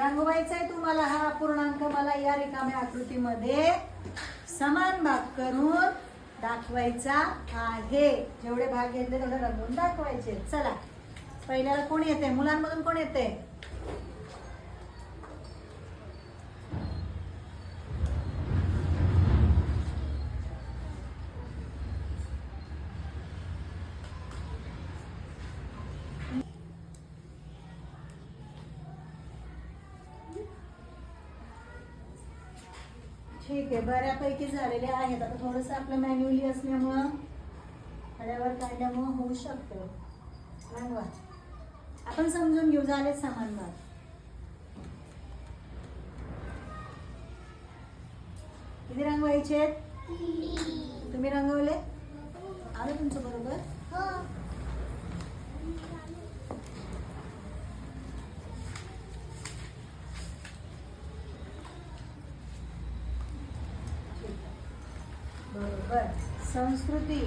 रंगवायचा आहे तुम्हाला हा पूर्णांक मला या रिकाम्या आकृतीमध्ये समान भाग करून दाखवायचा आहे. जेवढे भाग घेतले तेवढे रंगवून दाखवायचे. चला. पहिल्याला कोण येते मुलांमधून कोण येते ठीक आहे बऱ्यापैकी झालेले आहेत. आता थोडंसं आपलं मॅन्युअली असल्यामुळं खड्यावर काढल्यामुळं होऊ शकतं. रंगवा आपण समजून घेऊ झाले सामान भाग. किती रंगवायचे आहेत? तुम्ही रंग आलं तुमचं बरोबर ठीक आहे. बरोबर. संस्कृती.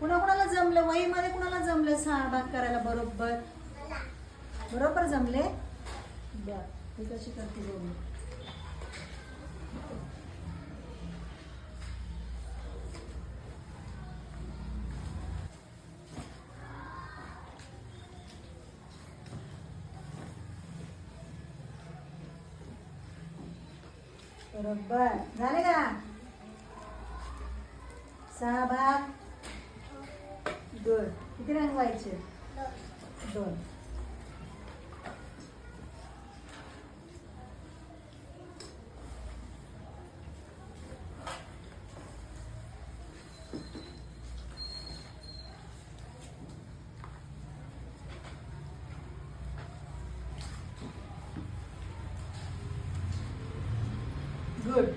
कुणा कुणाला जमलं? वहीमध्ये कुणाला जमलं? सहा भाग करायला बरोबर. बरोबर जमले? बर. मी कशी करते बघू. बरोबर. झाले का? सहा भाग. दोन. किती रंगवायचे दोन. Good.